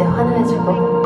이제 환호해주고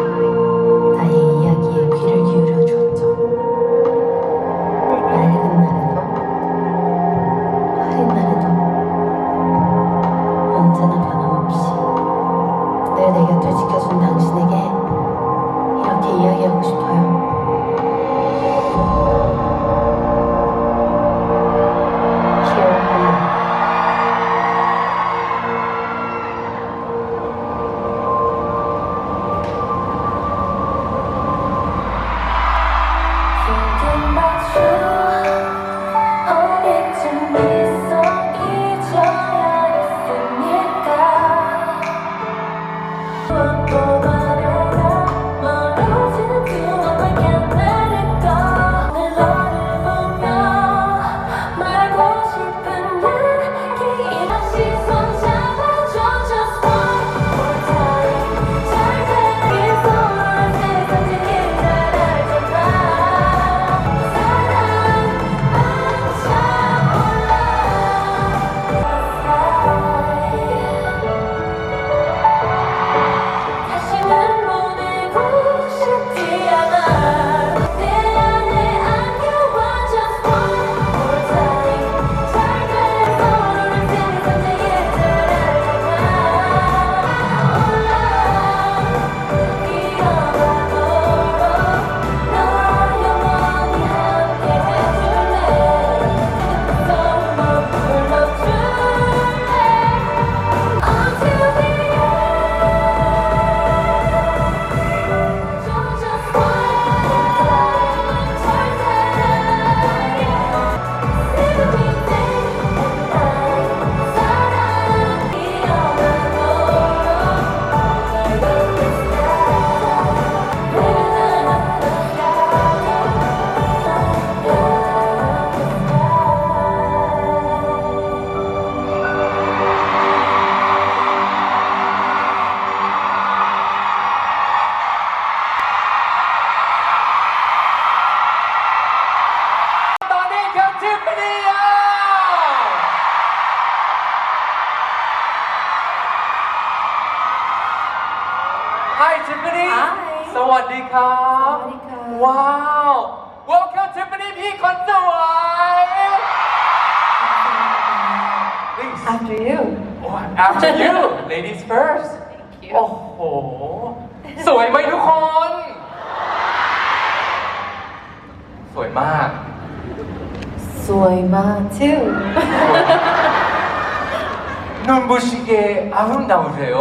아름다우세요.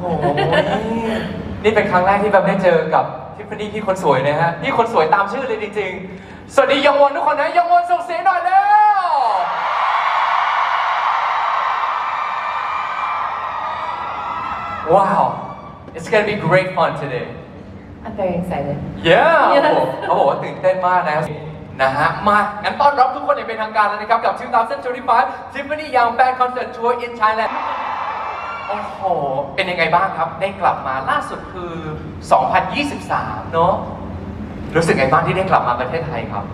โอ้โหนี่เป็นครั้งแรกที่แบบได้เจอกับทิฟฟานี่พี่คนสวยนะฮะพี่คนสวยตามชื่อเลยจริงๆ สวัสดียองวอนทุกคนนะยองวอนส่งเสียงหน่อยเร็ว ว้าว it's gonna be great fun today I'm very excited. yeah Yes เขาบอกว่าตื่นเต้นมากนะนะฮะ มา งั้นต้อนรับทุกคนอย่างเป็นทางการเลยนะครับ กับ 2025 Tiffany Young Band Concert Tour in Thailand โอ้โห เป็นยังไงบ้างครับ ได้กลับมาล่าสุดคือ 2023 เนอะรู้สึกไงบ้างที่ได้กลับมาประเทศไทยครับ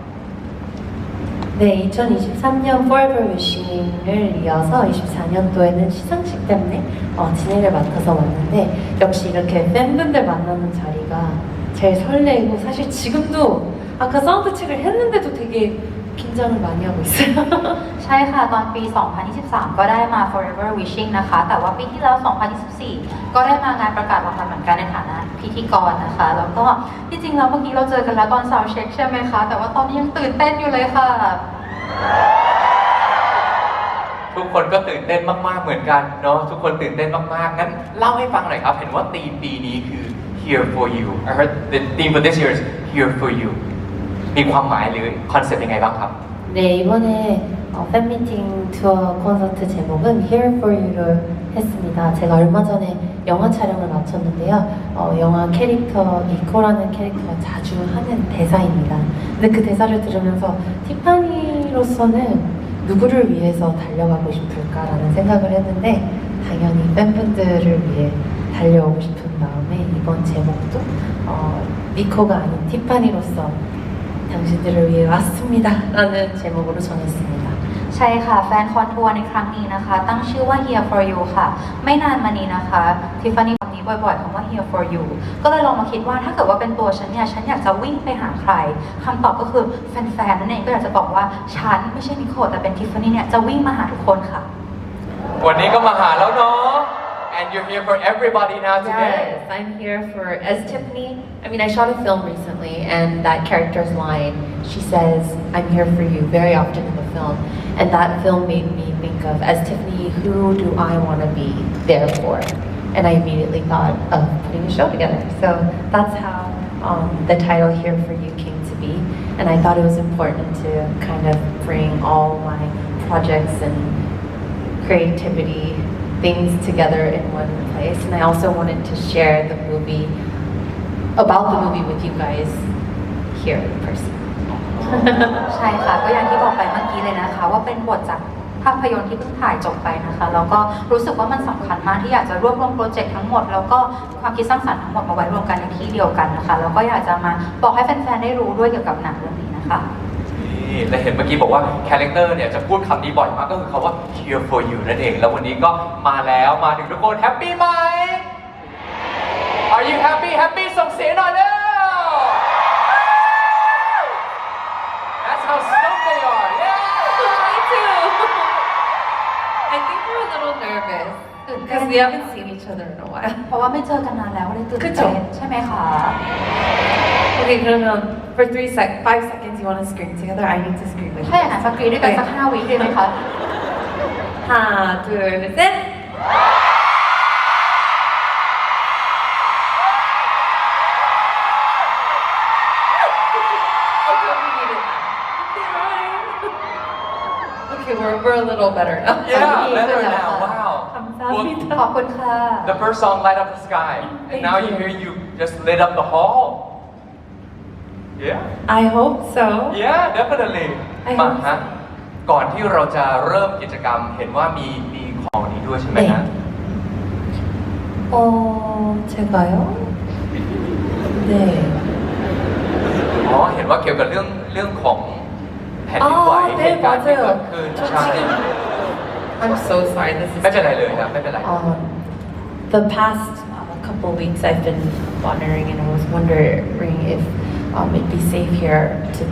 네, 2023년 Forever Wishing을 이어서 24년도에는 시상식 때문에 어, 진행을 맡아서 왔는데 역시 이렇게 팬분들 만나는 자리가 제일 설레고 사실 지금도 아까 사운드 체크를 했는데도 되게 긴장을 많이 하고 있어 요. ใช่ค่ะ ตอนปี 2023 ก็ได้มา Forever Wishing นะคะ แต่ว่าปีที่แล้ว 2024 ก็ได้มางานประกาศรางวัลเหมือนกันในฐานะพิธีกรนะคะ แล้วก็ที่จริงแล้วเมื่อกี้เราเจอกันแล้วตอน Sound Check ใช่ไหมคะ แต่ว่าตอนนี้ยังตื่นเต้นอยู่เลยค่ะ ทุกคนก็ตื่นเต้นมากๆเหมือนกันเนาะทุกคนตื่นเต้นมากๆงั้นเล่าให้ฟังหน่อยครับ เห็นว่าธีมปีนี้คือ here for you I heard the theme for this year is here for you มีความหมายหรือคอนเซ็ปต์ยังไงบ้างครับ 네, 이번에 어, 팬미팅 투어 콘서트 제목은 Here for You를 했습니다. 제가 얼마 전에 영화 촬영을 마쳤는데요. 어, 영화 캐릭터, 이코라는 캐릭터가 자주 하는 대사입니다. 근데 그 대사를 들으면서 티파니로서는 누구를 위해서 달려가고 싶을까라는 생각을 했는데 당연히 팬분들을 위해 달려오고 싶은 마음에 이번 제목도 어, 미코가 아닌 티파니로서 당신들을 위해 왔습니다. 라는 제목으로 정했습니다. ใช่ค่ะ แฟนคอนทัวร์ในครั้งนี้นะคะ ตั้งชื่อว่า Here for You ค่ะ ไม่นานมานี้นะคะทิฟฟานี่มี บ่อยๆคำว่า here for you ก็เลยลองมาคิดว่าถ้าเกิดว่าเป็นตัวฉันเนี่ย ฉันอยากจะวิ่งไปหาใครคำตอบก็คือแฟนๆ นั่นเองก็อยากจะบอกว่าฉันไม่ใช่นิโคลแต่เป็นทิฟฟานี่เนี่ย จะวิ่งมาหาทุกคนค่ะ วันนี้ก็มาหาแล้วเนาะ and you're here for everybody now today Yes, I'm here for as Tiffany. I mean, I shot a film recently, and that character's line, she says, "I'm here for you" very often in the film, and that film made me think of as Tiffany, who do I want to be there for? And I immediately thought of putting a show together. So that's how um, the title "Here for You" came to be, and I thought it was important to kind of bring all my projects and creativity things together in one place. And I also wanted to share the movie about the movie with you guys here in person. ใช่ค่ะก็อย่างที่บอกไปเมื่อกี้เลยนะคะ ว่าเป็นบทจากภาพยนตร์ที่เพิ่งถ่ายจบไปนะคะแล้วก็รู้สึกว่ามันสำคัญมากที่อยากจะรวบรวมโปรเจกต์ทั้งหมด แล้วก็ความคิดสร้างสรรค์ทั้งหมดมาไว้รวมกันในที่เดียวกันนะคะแล้วก็อยากจะมาบอกให้แฟนๆได้รู้ด้วยเกี่ยวกับหนังเรื่องนี้นะคะ นี่และเห็นเมื่อกี้บอกว่าคาแรคเตอร์เนี่ยจะพูดคำนี้บ่อยมากก็คือคำว่า here for you นั่นเอง แล้ววันนี้ก็มาแล้วมาถึงทุกคนแฮปปี้ไหม Are you happy happy ส่งเสียงหน่อยเร็ว That's how stoked they are yeah Me too. I think we're a little nervous because we haven't seen each other in a while. เพราะว่าไม่เจอกันนานแล้วเลยตื่นคือจเต้บนใช่ไหมคะ Okay, no, no. For three sec, five seconds, you want to scream together? I need to scream with ถ้าอย่างนั้นสักกรีดด้วยกันสักห้าวิได้ไหมคะ 하나, 둘, 셋. Okay, we needed that. Okay, we're, we're a little better now. yeah ดี better ขึ้นแล้ว now ค่ะ wow 감사합니다. ขอบคุณค่ะ The first song light up the sky and Thank now you. you hear you just lit up the hall yeah I hope so. Yeah definitely I มา hope ฮะ ก่อนที่เราจะเริ่มกิจกรรมเห็นว่ามีมีของนี้ด้วยใช่ไหมฮะ 어, 제가요? 네. อ๋อ เห็นว่าเกี่ยวกับเรื่องเรื่องของแผ่นดินไหว อ๋อ เหตุการณ์ที่ 맞아요. เกิดขึ้น 저 ใช่ 지금 I'm so sorry. This is ไม่เป็นไรเลยครับไม่เป็นไร Um, the past uh, couple weeks I've been wandering and I was wondering if um, it'd be safe here to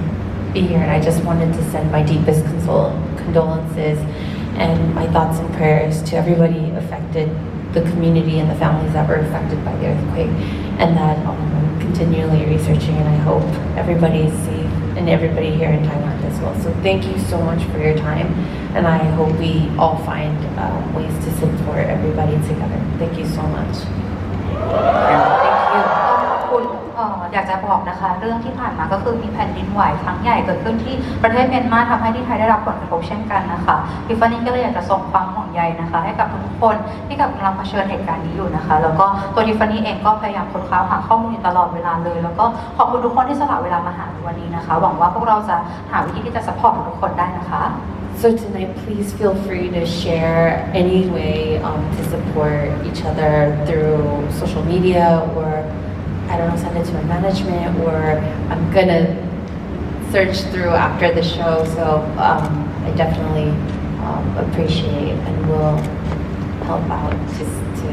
be here and I just wanted to send my deepest consol- condolences and my thoughts and prayers to everybody affected, the community and the families that were affected by the earthquake and that um, I'm continually researching and I hope everybody is safe and everybody here in Thailand as well. So thank you so much for your time and I hope we all find uh, ways to support everybody together. Thank you so much. บอกนะคะ เรื่องที่ผ่านมาก็คือมีแผ่นดินไหวครั้งใหญ่เกิดขึ้นที่ประเทศเมียนมาทำให้ที่ไทยได้รับผลกระทบเช่นกันนะคะพิฟฟานี่ก็เลยอยากจะส่งความห่วงใยนะคะ ให้กับทุกคนที่กำลังเผชิญเหตุการณ์นี้อยู่นะคะ แล้วก็ตัวทิฟฟานี่เองก็พยายามค้นคว้าหาข้อมูลตลอดเวลาเลย แล้วก็ขอบคุณทุกคนที่สละเวลามาหาวันนี้นะคะ หวังว่าพวกเราจะหาวิธีที่จะสปอร์ตทุกคนได้นะคะ So tonight, please feel free to share any way um, to support each other through social media or I don't know, send it to my management or I'm gonna search through after the show. So um, I definitely um, appreciate and will help out just to,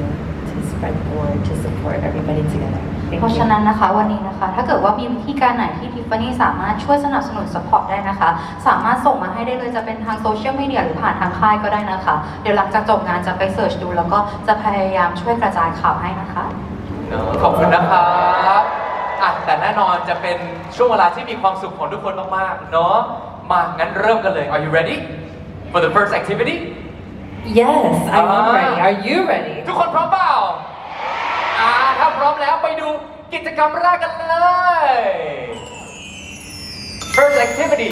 to spread the word to support everybody together. Thank เพราะฉะ you. นั้นนะคะวันนี้นะคะ ถ้าเกิดว่ามีวิธีการไหนที่ทิฟฟานี่สามารถช่วยสนับสนุนสปอร์ตได้นะคะ สามารถส่งมาให้ได้เลยจะเป็นทางโซเชียลมีเดียหรือผ่านทางค่ายก็ได้นะคะ เดี๋ยวหลังจากจบงานจะไปเสิร์ชดู แล้วก็จะพยายามช่วยกระจายข่าวให้นะคะ ขอบคุณนะครับอะแต่แน่นอนจะเป็นช่วงเวลาที่มีความสุขของทุกคนมากๆ เนาะ มา งั้นเริ่มกันเลย Are you ready for the first activity Yes, I'm Ah. ready. Are you ready? ทุกคนพร้อมเปล่าอ่าถ้าพร้อมแล้วไปดูกิจกรรมแรกกันเลย First activity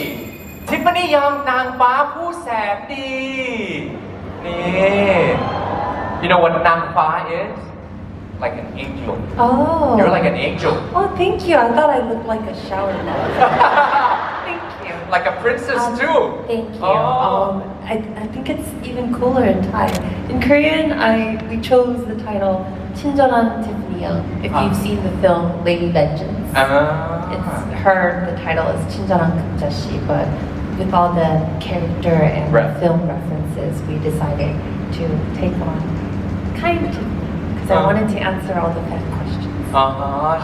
ทิฟฟานี่ยามนางฟ้าผู้แสนดี นี่ You know what นางฟ้า is like an angel Oh. You're like an angel Oh, thank you. I thought I looked like a shower now. thank you. like a princess Um, too Thank you. Oh. Um, I, I think it's even cooler in Thai. In Korean, I we chose the title 친절한 Tiffany Young. If Ah. you've seen the film Lady Vengeance, อ่า it's her. The title is 친절한 금자씨, but with all the character and Right. film references, we decided to take on kind Tiffany because I wanted to answer all the fan questions. อ๋อ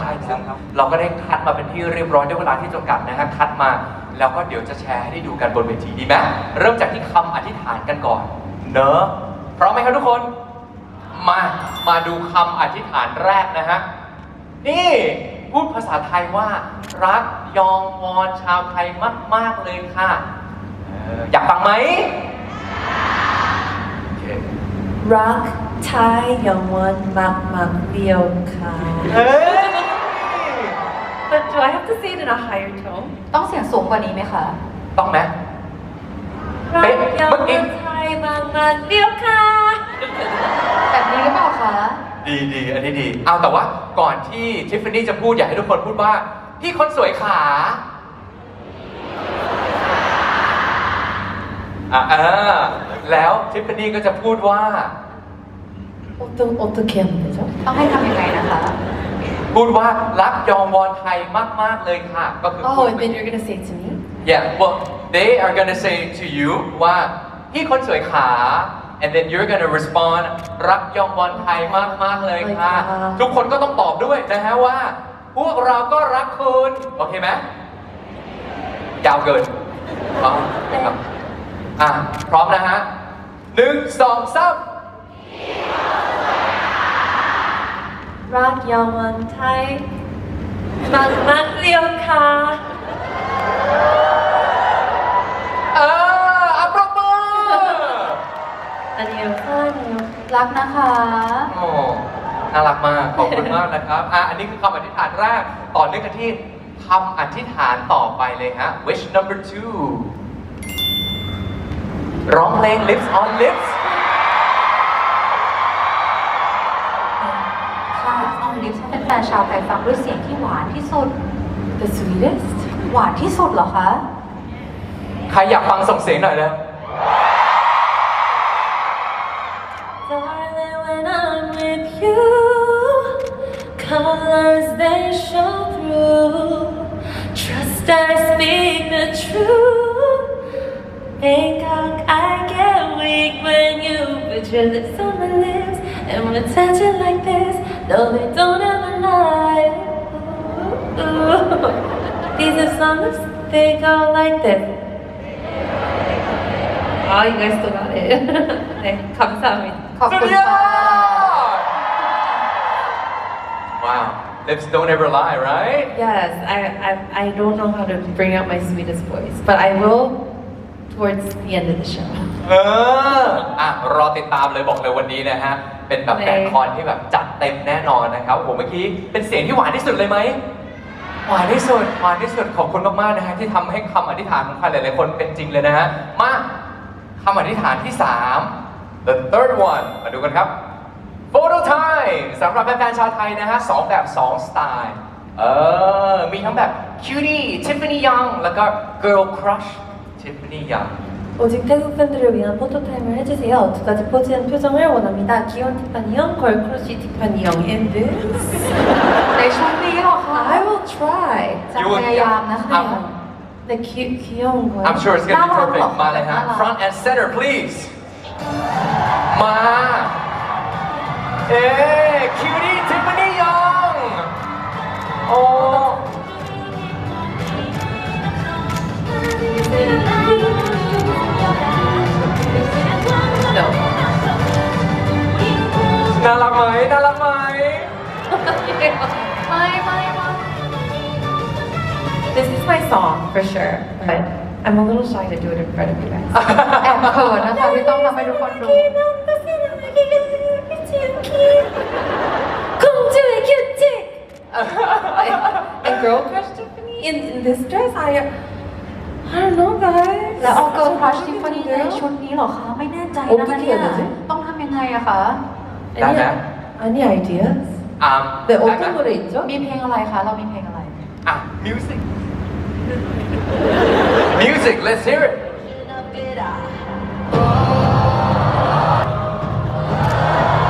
ใช่ซึ่งเราก็ได้คัดมาเป็นที่เรียบร้อยด้วยเวลาที่จำกัดนะฮะคัดมา แล้วก็เดี๋ยวจะแชร์ให้ได้ดูกันบนเวทีดีไหมเริ่มจากที่คำอธิษฐานกันก่อน เนอะพร้อมไหมครับทุกคน มามาดูคำอธิษฐานแรกนะฮะ นี่พูดภาษาไทยว่า รักยองวอนชาวไทยมาก ๆ เลยค่ะเอออยากฟังไหม Rock Thai Youngwon Mak Mak Leo Ka. เฮ้ย But do I have to say it in a higher tone? ต้องเสียงสูงกว่านี้ไหมคะ ต้องไหม Rock Hey, but Youngwon in- Thai Mak Mak Leo Ka. แบบนี้หรือเปล่าคะ ดีดีอันนี้ดี เอาแต่ว่าก่อนที่ทิฟฟานี่จะพูดอยากให้ทุกคนพูดว่า พี่คนสวยขา อ่ะเออแล้วทิฟฟานี่ก็จะพูดว่า 어떤 어떻게 하면 되죠? ต้องให้ทำยังไงนะคะ พูดว่ารักยองวอนไทยมาก ๆ เลยค่ะ ก็คือพู Oh, ด and then you're gonna say it to me? yeah well they are gonna say to you ว่าพี่คนสวยขา and then you're gonna respond รักยองวอนไทยมาก ๆ เลยค่ะ เลยค่ะ ทุกคนก็ต้องตอบด้วยนะฮะว่า พวกเราก็รักคุณ โอเคไหมยาวเกินพร้อมครับ อะพร้อมนะฮะหนึ่งสองสามรักยามืองไทยมากมักเลียวค่ะเอออัปรบมืออันเดียวค่ะเดียวรักนะคะโอ้น่ารักมาก ขอบคุณมากนะครับ อะ อันนี้คือคำอธิษฐานแรก ต่อเนื่องกันที่คำอธิษฐานต่อไปเลยฮะ wish number two ร้องเพลง lips on lips ค่ะต้องลิฟต์ให้เป็นแฟนชาวไทยฟังด้วยเสียงที่หวานที่สุด The sweetest? หวานที่สุดเหรอคะ ใครอยากฟังส่งเสียงหน่อยเลย Darling, when I'm with you, colors they show through. Trust I speak the truth. Bangkok, I get weak when you put your lips on my lips and when I touch it like this. No, they don't have a lie. These are songs, they go like this. 아, you guys still got it. 네, 감사합니다. 갖고 Wow. Lips don't ever lie, right? Yes, I, I, I don't know how to bring out my sweetest voice, but I will towards the end of the show. เออ อะ รอติดตามเลยบอกเลยวันนี้นะฮะ เป็นแบบเลยแฟนคอนที่แบบจัดเต็มแน่นอนนะครับผมเมื่อกี้เป็นเสียงที่หวานที่สุดเลยไหม หวานที่สุด หวานที่สุด ขอบคุณมาก ๆ นะฮะ ที่ทำให้คำอธิษฐานของใครหลาย ๆ คนเป็นจริงเลยนะฮะ มาคำอธิษฐานที่ 3 the third one มาดูกันครับ photo time สำหรับแฟนๆชาวไทยนะฮะสองแบบ2สไตล์ เออ มีทั้งแบบ cutie Tiffany Young แล้วก็ girl crush Tiffany Young 오직 태국 팬들을 위한 포토타임을 해주세요. 두 가지 포즈의 표정을 원합니다. 귀여운 티파니 형, 걸크러쉬 티파니 형, and this. ในช่วงนี้เหรอคะ I will try. จะพยายามนะคะ 네, 귀, 귀여운 거요. I'm sure it's gonna be น่ารัก perfect หรอ มาเลยฮะ น่ารัก front and center please มา เอ๊คิวดี้ทิฟฟา a little shy to do it in front of you guys. แอบเขินนะคะพี่ต้องทำให้ทุกคนดู 공주의 큐티! and girl crush Tiffany in, in this dress, I, I don't know, guys. แล้วเอาเกิร์ลครัช What ทิ do ฟ you ฟานี่ think, ใน girl? ชุดนี้เหรอคะ ไม่แน่ใจนะคะ 어떻게 เนี่ย 해야 되지? ต้องทำยังไงอะคะ ได้ไหม Any ideas? อ่า 네, ได้ไหม 어떤 노래 있죠? มีเพลงอะไรคะ เรามีเพลงอะไร อ่ะ music music let's hear it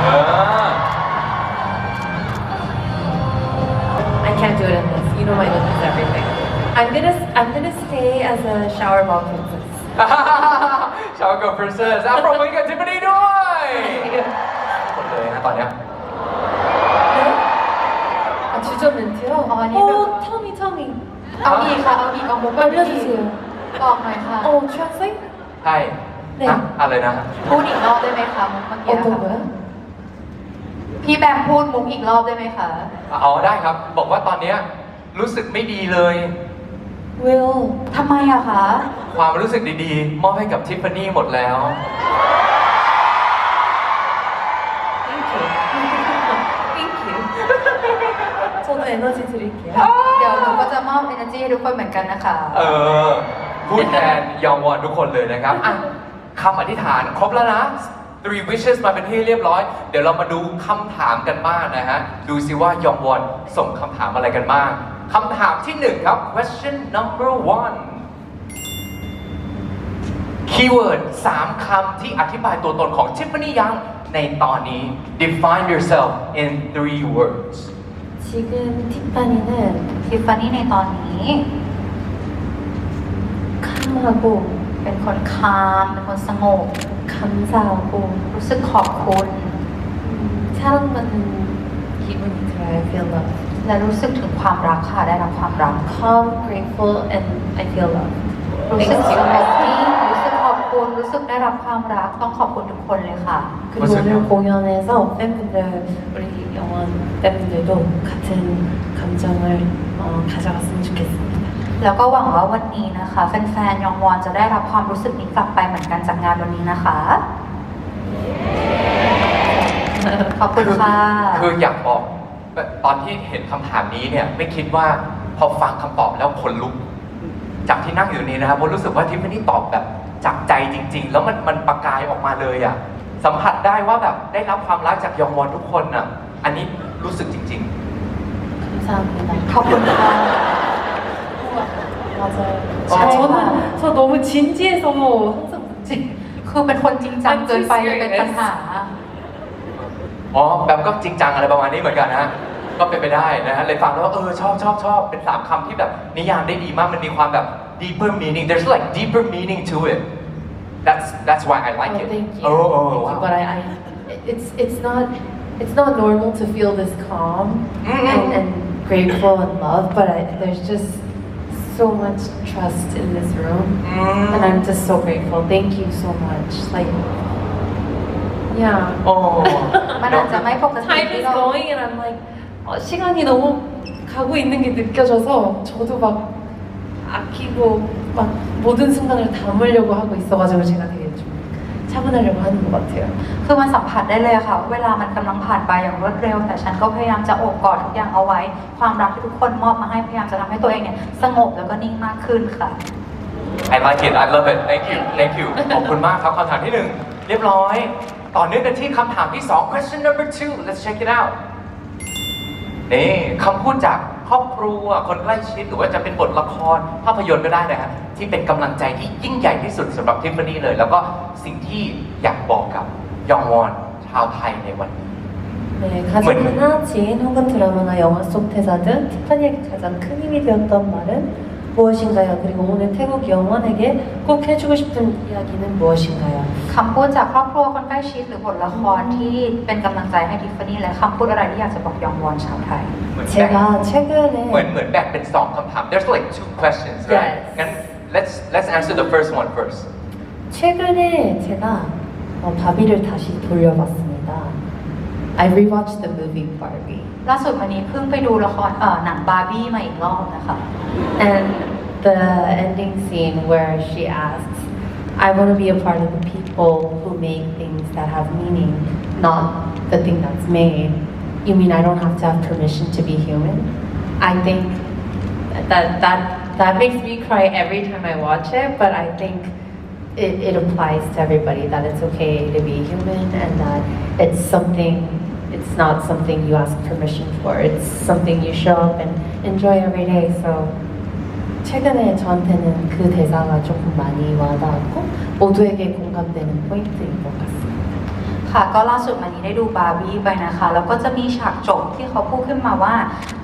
เออ I can't do it in this. You know my look is everything. I'm gonna I'm gonna stay as a shower ball princess. ชาวกับ princess อ่ะปรบมือกับทิฟฟานี่ด้วยหมดเลยนะตอนเนี้ย 주저 멘트요? 어, 아니, 어, 그거. 터미 터미 เอาอีกค่ะ เอาอีกเอามุกมาอีก 알려주세요 บอกหน่อยค่ะ 어, translate? ใช่ เนี่ย ฮะอะไรนะ พูดอีกรอบได้ไหมคะมุกเมื่อกี้นะ 어떤 คะ 거요? พี่แบมพูดมุกอีกรอบได้ไหมคะ เอาได้ครับ บอกว่าตอนเนี้ยรู้สึกไม่ดีเลย 왜요? ทำไมอะคะ ความรู้สึกดีๆ มอบให้กับทิฟฟานี่หมดแล้ว Thank you. Thank you. 저도 에너지 드릴게요. เดี๋ยวหนูก็จะมอบ energy ให้ทุกคนเหมือนกันนะคะ เออ พูดแทนยองวอนทุกคนเลยนะครับอ่ะคำอธิษฐานครบแล้วนะ three wishes มาเป็นที่เรียบร้อย เดี๋ยวเรามาดูคำถามกันบ้างนะฮะ ดูซิว่ายองวอนส่งคำถามอะไรกันบ้างคำถามที่หนึ่งครับ question number one คีย์เวิร์ดสามคำที่อธิบายตัวตนของทิฟฟานี่ยังในตอนนี้ define yourself in three words 지금 티파니는 ทิฟฟานี่ในตอนนี้ 캄하고 เป็นคนคาม เป็นคนสงบ 감사하고 รู้สึกขอบคุณ 음, 사랑받는 기분이 들어요. I feel love. และรู้สึกถึงความรักค่ะ ได้รับความรัก Calm, grateful, and I feel love. รู้สึกสงบนิ่งรู้สึกขอบคุณ รู้สึกได้รับความรัก ต้องขอบคุณทุกคนเลยค่ะ 그리고 맞아요. 오늘 공연에서 팬분들, 우리 영원 팬분들도 같은 감정을 어, 가져갔으면 좋겠습니다. แล้วก็หวังว่าวันนี้นะคะ แฟนๆ ยองวอนจะได้รับความรู้สึกนี้กลับไปเหมือนกันจากงานวันนี้นะคะ ขอบคุณค่ะ คืออยากบอกตอนที่เห็นคำถามนี้เนี่ยไม่คิดว่าพอฟังคำตอบแล้วขนลุก จากที่นั่งอยู่นี้นะครับเพราะรู้สึกว่าทิฟฟานี่ตอบแบบจากใจจริง ๆ แล้วมันมันประกายออกมาเลยอ่ะสัมผัสได้ว่าแบบได้รับความรักจากยองวอนทุกคนอ่ะอันนี้รู้สึกจริง 감사합니다. ขอบคุณค่ะ 맞아요. 어. 아, 저는 저 너무 진지해서 항상 문제. คือเป็นคนจริงจังเกินไปเลยเป็นปัญหา ๆ อ๋อแบบก็จริงจังอะไรประมาณนี้เหมือนกันนะก็เป็นไปได้นะฮะเลยฟังแล้วว่าเออชอบชอบชอบเป็นสามคำที่แบบนิยามได้ดีมากมันมีความแบบ deeper meaning there's like deeper meaning to it that's that's why I like Oh, it thank you. โอ้โอ้ Thank you. ว้าว But I, I, it's it's not it's not normal to feel this calm Mm-mm. and, and grateful and love. But I, there's just so much trust in this room, Mm. and I'm just so grateful. Thank you so much. Like, yeah. โอ้ มันอาจจะไม่ปกติ Time ที่ is เรา going, and I'm like 어, 시간이 너무 가고 있는 게 느껴져서 저도 막 아끼고 막 모든 순간을 담으려고 하고 있어가지고 제가 되게 좀 차분하려고 하는 것 같아요. คือมันสัมผัสได้เลยค่ะว่าเวลามันกำลังผ่านไปอย่างรวดเร็ว แต่ฉันก็พยายามจะโอบกอดทุกอย่างเอาไว้ ความรักที่ทุกคนมอบมาให้พยายามจะทำให้ตัวเองเนี่ยสงบแล้วก็นิ่งมากขึ้นค่ะ I like it I love it thank you thank you ขอบคุณมากครับคำถามที่หนึ่งเรียบร้อย ต่อเนื่องกันที่คำถามที่สอง question number two let's check it out นี่คำพูดจาก ครอบครัวคนใกล้ชิดหรือว่าจะเป็นบทละคร ภาพยนตร์ก็ได้นะฮะที่เป็นกำลังใจที่ยิ่งใหญ่ที่สุดสำหรับทิฟฟานี่เลย แล้วก็สิ่งที่อยากบอกกับยองวอนชาวไทยในวันนี้ 네, 가족이나 지인 혹은 드라마나 영화 속 대사 등 티파니에게 가장 큰 힘이 되었던 말은 무엇인가요? 그리고 오늘 태국 영원에게 꼭 해주고 싶은 이야기는 무엇인가요? คำพูดจากครอบครัวคนใกล้ชิดหรือบทละครที่เป็นกำลังใจให้ทิฟฟานี่และคำพูดอะไรที่อยากจะบอกยองวอนชาวไทย เหมือนแบ่ง 제가 เหมือน 최근에 เหมือนแบ่งเป็นสองคำถาม there's like two questions right Yes. งั้น let's let's answer the first one first 최근에 제가 어, 바비를 다시 돌려봤습니다. I rewatched the movie Barbie. ล่าสุดวันนี้เพิ่งไปดูละครเอ่อหนังบาร์บี้มาอีกรอบนะคะ And the ending scene where she asks, I want to be a part of the people who make things that have meaning, not the thing that's made. You mean I don't have to have permission to be human? I think that that that makes me cry every time I watch it, but I think it, it applies to everybody that it's okay to be human and that it's something it's not something you ask permission for. It's something you show up and enjoy every day. So 최근에 저한테는 그 대사가 조금 많이 와닿았고 모두에게 공감되는 포인트인 것 같습니다. ค่ะ ก็ล่าสุดมานี้ได้ดูบาร์บี้ไปนะคะ แล้วก็จะมีฉากจบที่เขาพูดขึ้นมาว่า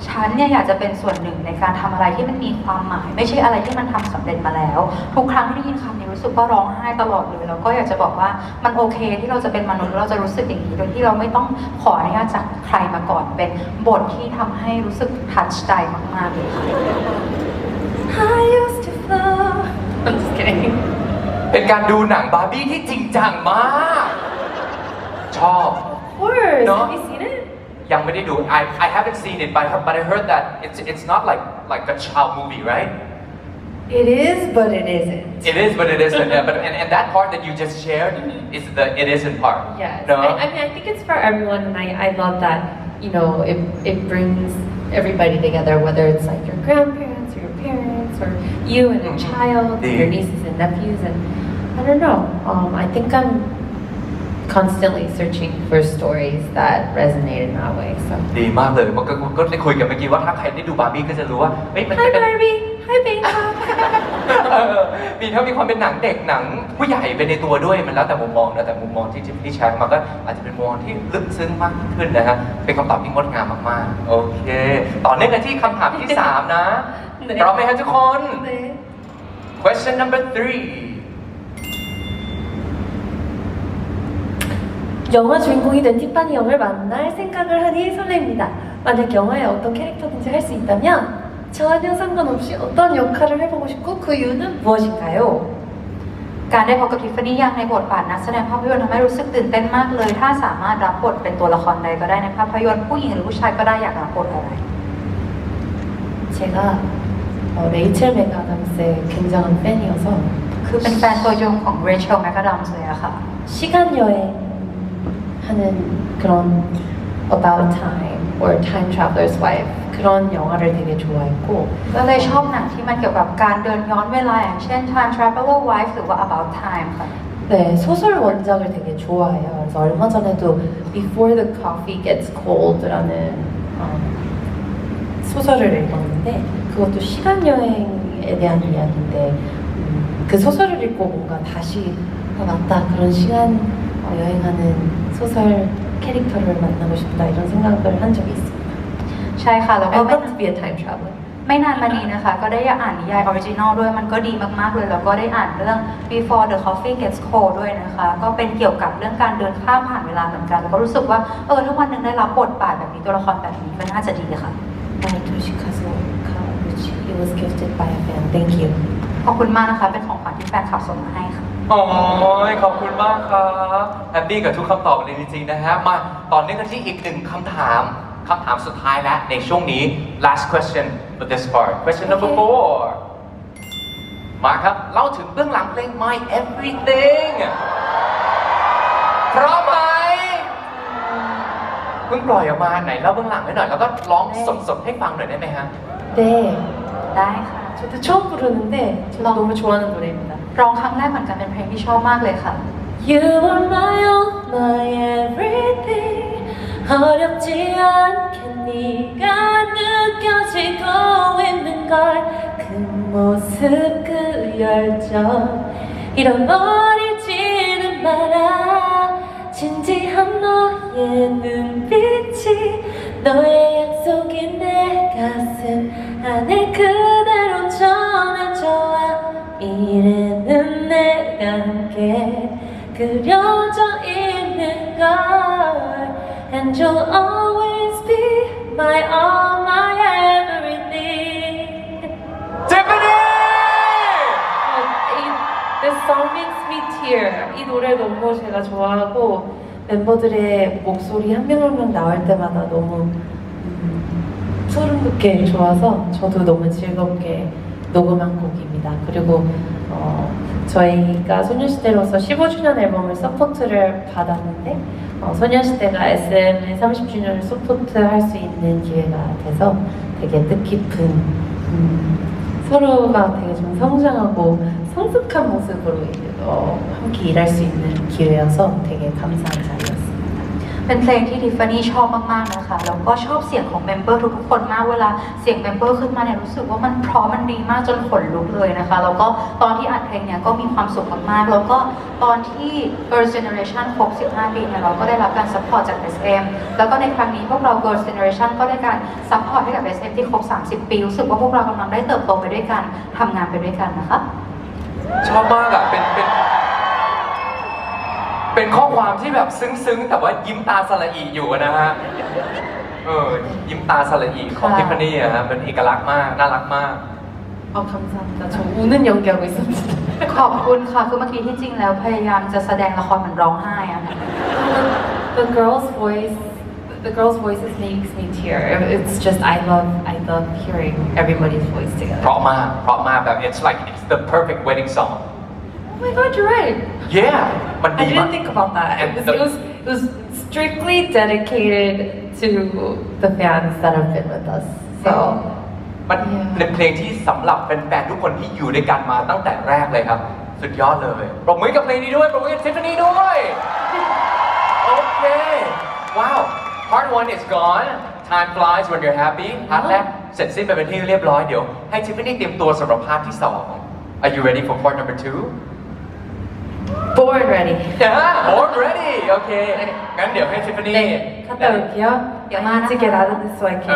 ฉันเนี่ยอยากจะเป็นส่วนหนึ่งในการทำอะไรที่มันมีความหมาย ไม่ใช่อะไรที่มันทำสำเร็จมาแล้ว ทุกครั้งที่ได้ยินคำนี้รู้ ้ สึกว่าร้องไห้ตลอดเลยแล้วก็อยากจะบอกว่ามันโอเคที่เราจะเป็นมนุษย์แล้วเราจะรู้สึกอย่างนี้โดยที่เราไม่ต้องขออนุญาตจากใครมาก่อนเป็นบทที่ทำให้รู้สึกทัชใจมากๆเลยค่ะ I used to flow. I'm just kidding. เป็นการดูหนังบาร์บี้ที่จริงจังมาก ชอบ Of course. No. Have you seen it? ยังไม่ได้ดู I I haven't seen it but I heard, but I heard that it's it's not like like a child movie right It is, but it isn't. it is but it isn't yeah, but and, and that part that you just shared is the it isn't part Yes. no I, I mean, I think it's for everyone, and I, I love that, you know, it, it brings everybody together, whether it's like your grandparents or your parents or you and a Mhm. child, your nieces and nephews, and I don't know. Um, I think I'm constantly searching for stories that resonate in that way. So. ดีมากเลยมันก็ก็ได้คุยกันเมื่อกี้ว่าถ้าใครได้ดูบาร์บี้ก็จะรู้ว่าเฮ้ยมัน Hi จะเป็น Barbie. Hi Bangkok. เออมีถ้ามีความเป็นหนังเด็กหนังผู้ใหญ่ไปในตัวด้วยมันแล้วแต่มุมมองนะแต่มุมมองที่ที่แชร์มาก็อาจจะเป็นมุมมองที่ลึกซึ้งมากยิ่งขึ้นนะฮะเป็นคำตอบที่งดงามมากๆโอเค ต่อเนื่องกันที่คำถามที่ 3 นะพร้อมไหมฮะทุกคน question number three 영화 주인공이 된 티파니 영을 만날 생각을 하니 설렙니다. 만약 영화에 어떤 캐릭터든지 할 수 있다면 전혀 상관없이 어떤 역할을 해보고 싶고 그 이유는 무엇인가요? การได้พบกับทิฟฟานี่ยังในบทบาทนักแสดงภาพยนตร์ทำให้รู้สึกตื่นเต้นมากเลย ถ้าสามารถรับบทเป็นตัวละครใดก็ได้ในภาพยนตร์ผู้หญิงหรือผู้ชายก็ได้อยากรับบทอะไร 제가 어, 레이첼 맥아담스의 굉장한 팬이어서 คือเป็นแฟนตัวยงของเรเชลแมคคาดัมส์เลยอะค่ะ 시간 여행 하는 그런 about time or time traveler's wife 그런 영화를 되게 좋아했고 ก็เลยชอบหนังที่มันเกี่ยวกับการเดินย้อนเวลาอย่างเช่น Time Traveler Wife หรือว่า About Time ค่ะ 네, 소설 원작을 되게 좋아해요. 그래서 얼마 전에도 Before the Coffee Gets Cold라는 어, 소설을 읽었는데 그것도 시간 여행에 대한 이야기인데 음, 그 소설을 읽고 뭔가 다시 아, 맞다 그런 시간 어, 여행하는 소설 캐릭터를 만나고 싶다 이런 생각을 한 적이 있습니다. ใช่ค่ะ แล้ว I ก็ไม่ want to be a time traveler. ไม่นานมานี้นะคะ ก็ได้อ่านนิยายออริจินอลด้วยมันก็ดีมากๆเลย แล้วก็ได้อ่านเรื่อง Before the Coffee Gets Cold ด้วยนะคะ ก็เป็นเกี่ยวกับเรื่องการเดินข้ามผ่านเวลาเหมือนกัน แล้วก็รู้สึกว่าเออถ้าวันหนึ่งได้รับบทบาทแบบนี้ตัวละครแบบนี้ก็น่าจะดีค่ะ My Toshikazu which he was gifted by a fan. Thank you. ขอบคุณมากนะคะ เป็นของขวัญที่แฟนคลับส่งมาให้ค่ะ โอ้ยขอบคุณมากครับแฮปปี้กับทุกคำตอบเลยจริงๆนะฮะ มาต่อเนื่องกันที่อีกหนึ่งคำถามคำถามสุดท้ายแล้วในช่วงนี้ last question for this part question number four มาครับเล่าถึงเบื้องหลังเพลง My Everything พร้อมไหมเพิ่งปล่อยออกมาไหนเล่าเบื้องหลังให้หน่อย แล้วก็ร้องสดๆให้ฟังหน่อยได้ไหมฮะ 네, ได้ค่ะ 저도 처음 부르는데 저도 너무 좋아하는 노래입니다. ร้องครั้งแรกเหมือนกันเป็นเพลงที่ชอบมากเลยค่ะ You are my all, my everything. 어렵지 않게 네가 느껴지고 있는 걸. 그 모습, 그 열정. 잃어버리지는 마라. 진지한 너의 눈빛이 너의 약속이 내 가슴 안에 그대로 전해져와 미래는 내가 함께 그려져 있는 걸 And you'll always be my all my everything Tiffany! This song makes me tear 이 노래 너무 제가 좋아하고 멤버들의 목소리 한 명 한 명 나올 때마다 너무 음, 소름 돋게 좋아서 저도 너무 즐겁게 녹음한 곡입니다. 그리고 어, 저희가 소녀시대로서 15주년 앨범을 서포트를 받았는데 어, 소녀시대가 SM의 30주년을 서포트할 수 있는 기회가 돼서 되게 뜻깊은 음, 서로가 되게 좀 성장하고 성숙한 모습으로 어, 함께 일할 수 있는 기회여서 되게 감사한 자리였습니다. เป็นเพลงที่ทิฟฟานี่ชอบมาก ๆ นะคะ แล้วก็ชอบเสียงของเมมเบอร์ทุกๆคนมาก เวลาเสียงเมมเบอร์ขึ้นมาเนี่ยรู้สึกว่ามันเพราะมันดีมากจนขนลุกเลยนะคะ แล้วก็ตอนที่อัดเพลงเนี่ยก็มีความสุขมากๆ แล้วก็ตอนที่ Girls Generation ครบ 15 ปีเนี่ยเราก็ได้รับการซัพพอร์ตจาก SM แล้วก็ในครั้งนี้พวกเรา Girls Generation ก็ได้การซัพพอร์ตให้กับ SM ที่ครบ 30 ปี รู้สึกว่าพวกเรากำลังได้เติบโตไปด้วยกันทำงานไปด้วยกันนะคะ ชอบมากอะเป็นเป็น เป็นข้อความที่แบบซึ้งๆ แต่ว่ายิ้มตาสละอีอยู่นะฮะ เออ ยิ้มตาสละอีของ ค่ะ ทิฟฟานี่อะฮะเป็นเอกลักษณ์มาก น่ารักมาก 아 감사합니다. 저 우는 연기하고 있었는데. ขอบคุณค่ะ คือเมื่อกี้ที่จริงแล้วพยายามจะแสดงละครเหมือนร้องไห้อะ the girl's voice, the girl's voices makes me tear. It's just I love, I love hearing everybody's voice เพ together. ราะมาก เพราะมากแบบ it's like it's the perfect wedding song Oh my god, you're right. yeah มัน I ดีมาก didn't think about that. It was, it was, it was strictly dedicated to the fans that have been with us. So มันเป็นเพลงที่สำหรับแฟนๆทุกคนที่อยู่ด้วยกันมาตั้งแต่แรกเลยครับ สุดยอดเลยปรบมือกับเพลงนี้ด้วยปรบมือกับทิฟฟานี่ด้วย โอเค ว้าว part one is gone time flies when you're happy พาร์ทแรกเสร็จสิ้นไปเป็นที่เรียบร้อยเดี๋ยว ให้ทิฟฟานี่เตรียมตัวสำหรับพาร์ทที่สอง Are you ready for part number two born ready. Yeah born ready โอเค งั้นเดี๋ยวให้ทิฟฟานี่ 네, 갔다 올게요. 영화 I need to get out of this so I can.